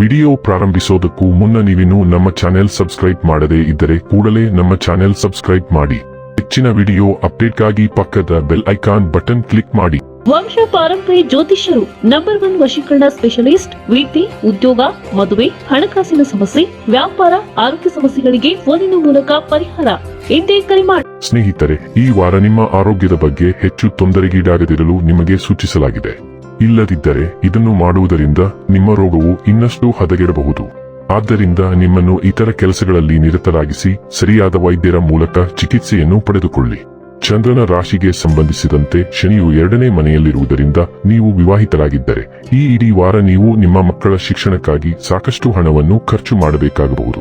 Video ಪ್ರಾರಂಭಿಸೋದಕ್ಕೂ ಮುನ್ನ ನೀವಿನ್ನು ನಮ್ಮ ಚಾನೆಲ್ ಸಬ್ಸ್ಕ್ರೈಬ್ ಮಾಡದೇ ಇದ್ದರೆ ಕೂಡಲೇ ನಮ್ಮ ಚಾನೆಲ್ ಸಬ್ಸ್ಕ್ರೈಬ್ ಮಾಡಿ. ಹೆಚ್ಚಿನ ವಿಡಿಯೋ ಅಪ್ಡೇಟ್ಗಾಗಿ ಪಕ್ಕದ ಬೆಲ್ ಐಕಾನ್ ಬಟನ್ ಕ್ಲಿಕ್ ಮಾಡಿ. ವಂಶ ಪಾರಂಪರೆ ಜ್ಯೋತಿಷ್ಯರು ನಂಬರ್ ಒನ್ ವಶೀಕರಣ ಸ್ಪೆಷಲಿಸ್ಟ್ ವಿದ್ಯೆ ಉದ್ಯೋಗ ಮದುವೆ ಹಣಕಾಸಿನ ಸಮಸ್ಯೆ ವ್ಯಾಪಾರ ಆರೋಗ್ಯ ಸಮಸ್ಯೆಗಳಿಗೆ ಫೋನಿನ ಮೂಲಕ ಪರಿಹಾರ. ಎಂದೇ ಕರೆ ಮಾಡಿ. ಸ್ನೇಹಿತರೆ ಈ ವಾರ ನಿಮ್ಮ ಆರೋಗ್ಯದ ಬಗ್ಗೆ ಹೆಚ್ಚು ತೊಂದರೆಗೀಡಾಗದಿರಲು ನಿಮಗೆ ಸೂಚಿಸಲಾಗಿದೆ. ಇಲ್ಲದಿದ್ದರೆ ಇದನ್ನು ಮಾಡುವುದರಿಂದ ನಿಮ್ಮ ರೋಗವು ಇನ್ನಷ್ಟು ಹದಗೆಡಬಹುದು. ಆದ್ದರಿಂದ ನಿಮ್ಮನ್ನು ಇತರ ಕೆಲಸಗಳಲ್ಲಿ ನಿರತರಾಗಿಸಿ ಸರಿಯಾದ ವೈದ್ಯರ ಮೂಲಕ ಚಿಕಿತ್ಸೆಯನ್ನು ಪಡೆದುಕೊಳ್ಳಿ. ಚಂದ್ರನ ರಾಶಿಗೆ ಸಂಬಂಧಿಸಿದಂತೆ ಶನಿಯು ಎರಡನೇ ಮನೆಯಲ್ಲಿರುವುದರಿಂದ ನೀವು ವಿವಾಹಿತರಾಗಿದ್ದರೆ, ಈ ಇಡೀ ವಾರ ನೀವು ನಿಮ್ಮ ಮಕ್ಕಳ ಶಿಕ್ಷಣಕ್ಕಾಗಿ ಸಾಕಷ್ಟು ಹಣವನ್ನು ಖರ್ಚು ಮಾಡಬೇಕಾಗಬಹುದು.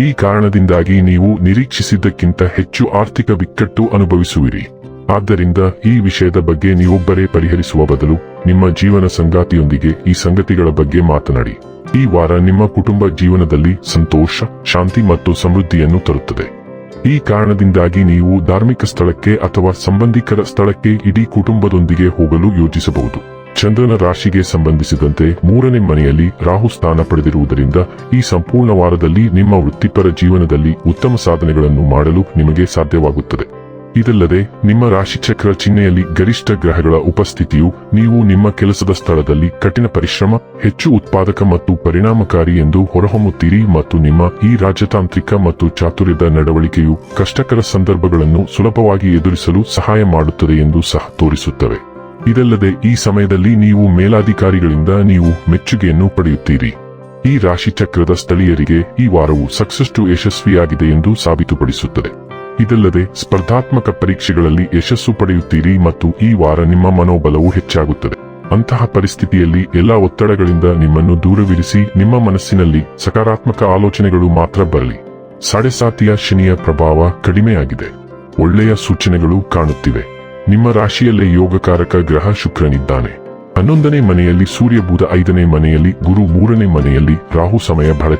ಈ ಕಾರಣದಿಂದಾಗಿ ನೀವು ನಿರೀಕ್ಷಿಸಿದ್ದಕ್ಕಿಂತ ಹೆಚ್ಚು ಆರ್ಥಿಕ ಬಿಕ್ಕಟ್ಟು ಅನುಭವಿಸುವಿರಿ. ಆದ್ದರಿಂದ ಈ ವಿಷಯದ ಬಗ್ಗೆ ನೀವೊಬ್ಬರೇ ಪರಿಹರಿಸುವ ಬದಲು ನಿಮ್ಮ ಜೀವನ ಸಂಗಾತಿಯೊಂದಿಗೆ ಈ ಸಂಗತಿಗಳ ಬಗ್ಗೆ ಮಾತನಾಡಿ. ಈ ವಾರ ನಿಮ್ಮ ಕುಟುಂಬ ಜೀವನದಲ್ಲಿ ಸಂತೋಷ, ಶಾಂತಿ ಮತ್ತು ಸಮೃದ್ಧಿಯನ್ನು ತರುತ್ತದೆ. ಈ ಕಾರಣದಿಂದಾಗಿ ನೀವು ಧಾರ್ಮಿಕ ಸ್ಥಳಕ್ಕೆ ಅಥವಾ ಸಂಬಂಧಿಕರ ಸ್ಥಳಕ್ಕೆ ಇಡೀ ಕುಟುಂಬದೊಂದಿಗೆ ಹೋಗಲು ಯೋಜಿಸಬಹುದು. ಚಂದ್ರನ ರಾಶಿಗೆ ಸಂಬಂಧಿಸಿದಂತೆ ಮೂರನೇ ಮನೆಯಲ್ಲಿ ರಾಹು ಸ್ಥಾನ ಪಡೆದಿರುವುದರಿಂದ ಈ ಸಂಪೂರ್ಣ ವಾರದಲ್ಲಿ ನಿಮ್ಮ ವೃತ್ತಿಪರ ಜೀವನದಲ್ಲಿ ಉತ್ತಮ ಸಾಧನೆಗಳನ್ನು ಮಾಡಲು ನಿಮಗೆ ಸಾಧ್ಯವಾಗುತ್ತದೆ. ಇದಲ್ಲದೆ, ನಿಮ್ಮ ರಾಶಿಚಕ್ರ ಚಿಹ್ನೆಯಲ್ಲಿ ಗರಿಷ್ಠ ಗ್ರಹಗಳ ಉಪಸ್ಥಿತಿಯು ನೀವು ನಿಮ್ಮ ಕೆಲಸದ ಸ್ಥಳದಲ್ಲಿ ಕಠಿಣ ಪರಿಶ್ರಮ, ಹೆಚ್ಚು ಉತ್ಪಾದಕ ಮತ್ತು ಪರಿಣಾಮಕಾರಿ ಎಂದು ಹೊರಹೊಮ್ಮುತ್ತೀರಿ ಮತ್ತು ನಿಮ್ಮ ಈ ರಾಜತಾಂತ್ರಿಕ ಮತ್ತು ಚಾತುರ್ಯದ ನಡವಳಿಕೆಯು ಕಷ್ಟಕರ ಸಂದರ್ಭಗಳನ್ನು ಸುಲಭವಾಗಿ ಎದುರಿಸಲು ಸಹಾಯ ಮಾಡುತ್ತದೆ ಎಂದು ಸಹ ತೋರಿಸುತ್ತವೆ. ಇದಲ್ಲದೆ, ಈ ಸಮಯದಲ್ಲಿ ನೀವು ಮೇಲಾಧಿಕಾರಿಗಳಿಂದ ನೀವು ಮೆಚ್ಚುಗೆಯನ್ನು ಪಡೆಯುತ್ತೀರಿ. ಈ ರಾಶಿಚಕ್ರದ ಸ್ಥಳೀಯರಿಗೆ ಈ ವಾರವು ಸಾಕಷ್ಟು ಯಶಸ್ವಿಯಾಗಿದೆ ಎಂದು ಸಾಬೀತುಪಡಿಸುತ್ತದೆ. ಇದಲ್ಲದೆ ಸ್ಪರ್ಧಾತ್ಮಕ ಪರೀಕ್ಷೆಗಳಲ್ಲಿ ಯಶಸ್ಸು ಪಡೆಯುತ್ತೀರಿ ಮತ್ತು ಈ ವಾರ ನಿಮ್ಮ ಮನೋಬಲವು ಹೆಚ್ಚಾಗುತ್ತದೆ. ಅಂತಹ ಪರಿಸ್ಥಿತಿಯಲ್ಲಿ ಎಲ್ಲಾ ಒತ್ತಡಗಳಿಂದ ನಿಮ್ಮನ್ನು ದೂರವಿರಿಸಿ ನಿಮ್ಮ ಮನಸ್ಸಿನಲ್ಲಿ ಸಕಾರಾತ್ಮಕ ಆಲೋಚನೆಗಳು ಮಾತ್ರ ಬರಲಿ. ಸಾಡೆಸಾತಿಯ ಶನಿಯ ಪ್ರಭಾವ ಕಡಿಮೆಯಾಗಿದೆ. ಒಳ್ಳೆಯ ಸೂಚನೆಗಳು ಕಾಣುತ್ತಿವೆ. ನಿಮ್ಮ ರಾಶಿಯಲ್ಲೇ ಯೋಗಕಾರಕ ಗ್ರಹ ಶುಕ್ರನಿದ್ದಾನೆ. ಹನ್ನೊಂದನೇ ಮನೆಯಲ್ಲಿ ಸೂರ್ಯ ಐದನೇ ಮನೆಯಲ್ಲಿ ಗುರು ಮೂರನೇ ಮನೆಯಲ್ಲಿ ರಾಹು ಸಮಯ ಬಹಳ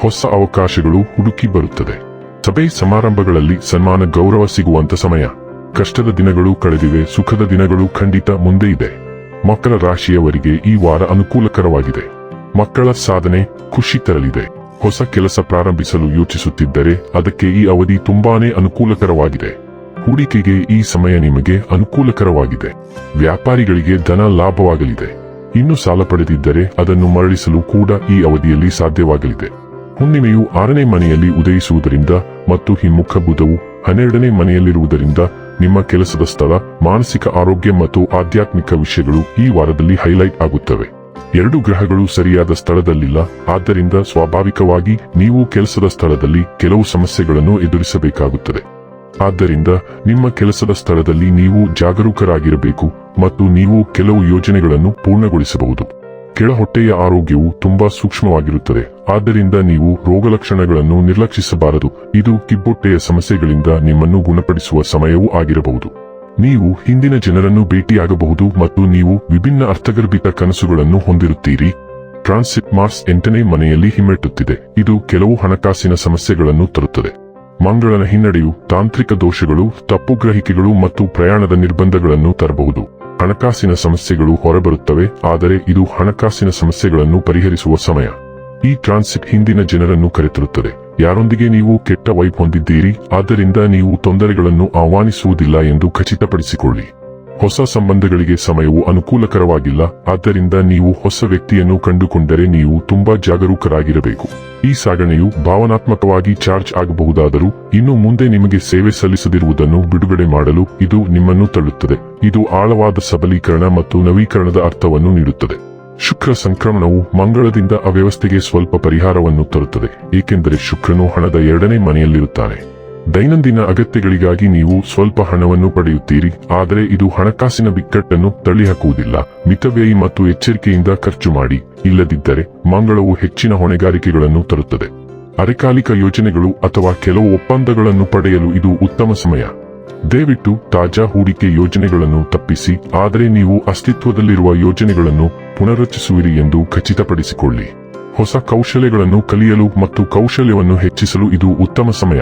ಹೊಸ ಅವಕಾಶಗಳು ಹುಡುಕಿ ಬರುತ್ತದೆ. ಸಭೆ ಸಮಾರಂಭಗಳಲ್ಲಿ ಸನ್ಮಾನ ಗೌರವ ಸಿಗುವಂತ ಸಮಯ. ಕಷ್ಟದ ದಿನಗಳು ಕಳೆದಿವೆ, ಸುಖದ ದಿನಗಳು ಖಂಡಿತ ಮುಂದೆ ಇದೆ. ಮಕ್ಕಳ ರಾಶಿಯವರಿಗೆ ಈ ವಾರ ಅನುಕೂಲಕರವಾಗಿದೆ. ಮಕ್ಕಳ ಸಾಧನೆ ಖುಷಿ ತರಲಿದೆ. ಹೊಸ ಕೆಲಸ ಪ್ರಾರಂಭಿಸಲು ಯೋಚಿಸುತ್ತಿದ್ದರೆ ಅದಕ್ಕೆ ಈ ಅವಧಿ ತುಂಬಾನೇ ಅನುಕೂಲಕರವಾಗಿದೆ. ಹೂಡಿಕೆಗೆ ಈ ಸಮಯ ನಿಮಗೆ ಅನುಕೂಲಕರವಾಗಿದೆ. ವ್ಯಾಪಾರಿಗಳಿಗೆ ಧನ ಲಾಭವಾಗಲಿದೆ. ಇನ್ನು ಸಾಲ ಪಡೆದಿದ್ದರೆ ಅದನ್ನು ಮರಳಿಸಲು ಕೂಡ ಈ ಅವಧಿಯಲ್ಲಿ ಸಾಧ್ಯವಾಗಲಿದೆ. ಹುಣ್ಣಿಮೆಯು ಆರನೇ ಮನೆಯಲ್ಲಿ ಉದಯಿಸುವುದರಿಂದ ಮತ್ತು ಹಿಮ್ಮುಖ ಬುಧವು ಹನ್ನೆರಡನೇ ಮನೆಯಲ್ಲಿರುವುದರಿಂದ ನಿಮ್ಮ ಕೆಲಸದ ಸ್ಥಳ, ಮಾನಸಿಕ ಆರೋಗ್ಯ ಮತ್ತು ಆಧ್ಯಾತ್ಮಿಕ ವಿಷಯಗಳು ಈ ವಾರದಲ್ಲಿ ಹೈಲೈಟ್ ಆಗುತ್ತವೆ. ಎರಡು ಗ್ರಹಗಳು ಸರಿಯಾದ ಸ್ಥಳದಲ್ಲಿಲ್ಲ, ಆದ್ದರಿಂದ ಸ್ವಾಭಾವಿಕವಾಗಿ ನೀವು ಕೆಲಸದ ಸ್ಥಳದಲ್ಲಿ ಕೆಲವು ಸಮಸ್ಯೆಗಳನ್ನು ಎದುರಿಸಬೇಕಾಗುತ್ತದೆ. ಆದ್ದರಿಂದ ನಿಮ್ಮ ಕೆಲಸದ ಸ್ಥಳದಲ್ಲಿ ನೀವು ಜಾಗರೂಕರಾಗಿರಬೇಕು ಮತ್ತು ನೀವು ಕೆಲವು ಯೋಜನೆಗಳನ್ನು ಪೂರ್ಣಗೊಳಿಸಬಹುದು. ಕೆಳಹೊಟ್ಟೆಯ ಆರೋಗ್ಯವು ತುಂಬಾ ಸೂಕ್ಷ್ಮವಾಗಿರುತ್ತದೆ. ಆದ್ದರಿಂದ ನೀವು ರೋಗಲಕ್ಷಣಗಳನ್ನು ನಿರ್ಲಕ್ಷಿಸಬಾರದು. ಇದು ಕಿಬ್ಬೊಟ್ಟೆಯ ಸಮಸ್ಯೆಗಳಿಂದ ನಿಮ್ಮನ್ನು ಗುಣಪಡಿಸುವ ಸಮಯವೂ ಆಗಿರಬಹುದು. ನೀವು ಹಿಂದಿನ ಜನರನ್ನು ಭೇಟಿಯಾಗಬಹುದು ಮತ್ತು ನೀವು ವಿಭಿನ್ನ ಅರ್ಥಗರ್ಭಿತ ಕನಸುಗಳನ್ನು ಹೊಂದಿರುತ್ತೀರಿ. ಟ್ರಾನ್ಸಿಟ್ ಮಾರ್ಸ್ ಎಂಟನೇ ಮನೆಯಲ್ಲಿ ಹಿಮ್ಮೆಟ್ಟುತ್ತಿದೆ. ಇದು ಕೆಲವು ಹಣಕಾಸಿನ ಸಮಸ್ಯೆಗಳನ್ನು ತರುತ್ತದೆ. ಮಂಗಳನ ಹಿನ್ನಡೆಯು ತಾಂತ್ರಿಕ ದೋಷಗಳು, ತಪ್ಪು ಗ್ರಹಿಕೆಗಳು ಮತ್ತು ಪ್ರಯಾಣದ ನಿರ್ಬಂಧಗಳನ್ನು ತರಬಹುದು. ಹಣಕಾಸಿನ ಸಮಸ್ಯೆಗಳು ಹೊರಬರುತ್ತವೆ, ಆದರೆ ಇದು ಹಣಕಾಸಿನ ಸಮಸ್ಯೆಗಳನ್ನು ಪರಿಹರಿಸುವ ಸಮಯ. ಈ ಟ್ರಾನ್ಸಿಟ್ ಹಿಂದಿನ ಜನರನ್ನು ಕರೆತರುತ್ತದೆ. ಯಾರೊಂದಿಗೆ ನೀವು ಕೆಟ್ಟ ವೈಪ್ ಹೊಂದಿದ್ದೀರಿ, ಆದ್ದರಿಂದ ನೀವು ತೊಂದರೆಗಳನ್ನು ಆಹ್ವಾನಿಸುವುದಿಲ್ಲ ಎಂದು ಖಚಿತಪಡಿಸಿಕೊಳ್ಳಿ. ಹೊಸ ಸಂಬಂಧಗಳಿಗೆ ಸಮಯವು ಅನುಕೂಲಕರವಾಗಿಲ್ಲ. ಆದ್ದರಿಂದ ನೀವು ಹೊಸ ವ್ಯಕ್ತಿಯನ್ನು ಕಂಡುಕೊಂಡರೆ ನೀವು ತುಂಬಾ ಜಾಗರೂಕರಾಗಿರಬೇಕು. ಈ ಸಾಗಣೆಯು ಭಾವನಾತ್ಮಕವಾಗಿ ಚಾರ್ಜ್ ಆಗಬಹುದಾದರೂ, ಇನ್ನು ಮುಂದೆ ನಿಮಗೆ ಸೇವೆ ಸಲ್ಲಿಸದಿರುವುದನ್ನು ಬಿಡುಗಡೆ ಮಾಡಲು ಇದು ನಿಮ್ಮನ್ನು ತಳ್ಳುತ್ತದೆ. ಇದು ಆಳವಾದ ಸಬಲೀಕರಣ ಮತ್ತು ನವೀಕರಣದ ಅರ್ಥವನ್ನು ನೀಡುತ್ತದೆ. ಶುಕ್ರ ಸಂಕ್ರಮಣವು ಮಂಗಳದಿಂದ ಅವ್ಯವಸ್ಥೆಗೆ ಸ್ವಲ್ಪ ಪರಿಹಾರವನ್ನು ತರುತ್ತದೆ, ಏಕೆಂದರೆ ಶುಕ್ರನು ಹಣದ ಎರಡನೇ ಮನೆಯಲ್ಲಿರುತ್ತಾನೆ. ದೈನಂದಿನ ಅಗತ್ಯಗಳಿಗಾಗಿ ನೀವು ಸ್ವಲ್ಪ ಹಣವನ್ನು ಪಡೆಯುತ್ತೀರಿ. ಆದರೆ ಇದು ಹಣಕಾಸಿನ ಬಿಕ್ಕಟ್ಟನ್ನು ತಳ್ಳಿಹಾಕುವುದಿಲ್ಲ. ಮಿತವ್ಯಯಿ ಮತ್ತು ಎಚ್ಚರಿಕೆಯಿಂದ ಖರ್ಚು ಮಾಡಿ. ಇಲ್ಲದಿದ್ದರೆ ಮಂಗಳವು ಹೆಚ್ಚಿನ ಹೊಣೆಗಾರಿಕೆಗಳನ್ನು ತರುತ್ತದೆ. ಅರೆಕಾಲಿಕ ಯೋಜನೆಗಳು ಅಥವಾ ಕೆಲವು ಒಪ್ಪಂದಗಳನ್ನು ಪಡೆಯಲು ಇದು ಉತ್ತಮ ಸಮಯ. ದಯವಿಟ್ಟು ತಾಜಾ ಹೂಡಿಕೆ ಯೋಜನೆಗಳನ್ನು ತಪ್ಪಿಸಿ. ಆದರೆ ನೀವು ಅಸ್ತಿತ್ವದಲ್ಲಿರುವ ಯೋಜನೆಗಳನ್ನು ಪುನರ್ರಚಿಸುವಿರಿ ಎಂದು ಖಚಿತಪಡಿಸಿಕೊಳ್ಳಿ. ಹೊಸ ಕೌಶಲ್ಯಗಳನ್ನು ಕಲಿಯಲು ಮತ್ತು ಕೌಶಲ್ಯವನ್ನು ಹೆಚ್ಚಿಸಲು ಇದು ಉತ್ತಮ ಸಮಯ.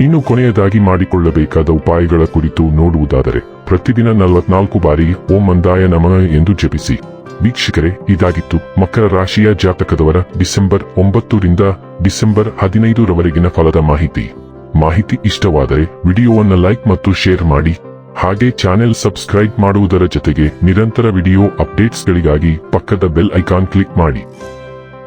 ಇನ್ನು ಕೊನೆಯದಾಗಿ ಮಾಡಿಕೊಳ್ಳಬೇಕಾದ ಉಪಾಯಗಳ ಕುರಿತು ನೋಡುವುದಾದರೆ, ಪ್ರತಿದಿನ ನಲವತ್ನಾಲ್ಕು ಬಾರಿ ಓಂ ಮಂದಾಯ ನಮನ ಎಂದು ಜಪಿಸಿ. ವೀಕ್ಷಕರೇ, ಇದಾಗಿತ್ತು ಮಕರ ರಾಶಿಯ ಜಾತಕದವರ ಡಿಸೆಂಬರ್ ಒಂಬತ್ತರಿಂದ ಡಿಸೆಂಬರ್ ಹದಿನೈದರವರೆಗಿನ ಫಲದ ಮಾಹಿತಿ. ಮಾಹಿತಿ ಇಷ್ಟವಾದರೆ ವಿಡಿಯೋವನ್ನು ಲೈಕ್ ಮತ್ತು ಶೇರ್ ಮಾಡಿ. ಹಾಗೆ ಚಾನೆಲ್ ಸಬ್ಸ್ಕ್ರೈಬ್ ಮಾಡುವುದರ ಜೊತೆಗೆ ನಿರಂತರ ವಿಡಿಯೋ ಅಪ್ಡೇಟ್ಸ್ಗಳಿಗಾಗಿ ಪಕ್ಕದ ಬೆಲ್ ಐಕಾನ್ ಕ್ಲಿಕ್ ಮಾಡಿ.